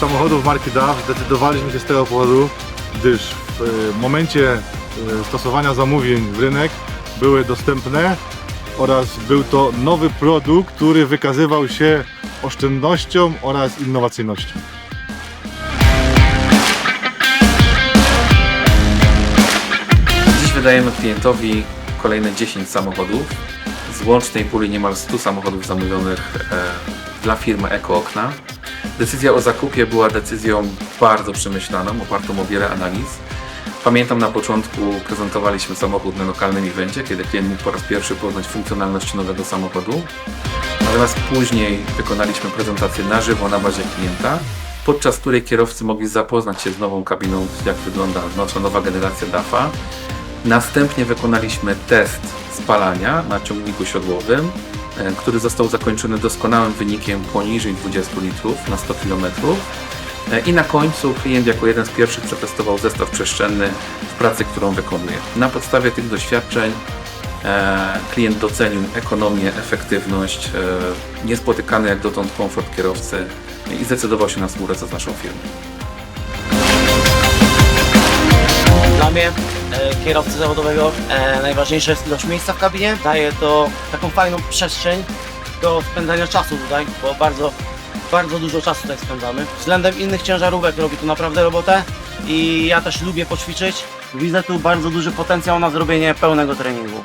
samochodów marki DAF zdecydowaliśmy się z tego powodu, gdyż w e, momencie e, stosowania zamówień w rynek były dostępne oraz był to nowy produkt, który wykazywał się oszczędnością oraz innowacyjnością. Dziś wydajemy klientowi kolejne 10 samochodów z łącznej puli niemal 100 samochodów zamówionych e, dla firmy Eko Okna. Decyzja o zakupie była decyzją bardzo przemyślaną, opartą o wiele analiz. Pamiętam na początku prezentowaliśmy samochód na lokalnym evencie, kiedy klient mógł po raz pierwszy poznać funkcjonalności nowego samochodu. Natomiast później wykonaliśmy prezentację na żywo na bazie klienta, podczas której kierowcy mogli zapoznać się z nową kabiną, jak wygląda nasza nowa generacja DAFA. Następnie wykonaliśmy test spalania na ciągniku siodłowym, który został zakończony doskonałym wynikiem poniżej 20 litrów na 100 km. E, I na końcu klient jako jeden z pierwszych przetestował zestaw przestrzenny w pracy, którą wykonuje. Na podstawie tych doświadczeń e, klient docenił ekonomię, efektywność, e, niespotykany jak dotąd komfort kierowcy i zdecydował się na współpracę z naszą firmą. Dla mnie, e, kierowcy zawodowego, e, najważniejsza jest ilość miejsca w kabinie. Daje to taką fajną przestrzeń do spędzania czasu tutaj, bo bardzo, bardzo dużo czasu tutaj spędzamy. Względem innych ciężarówek robi tu naprawdę robotę i ja też lubię poćwiczyć. Widzę tu bardzo duży potencjał na zrobienie pełnego treningu.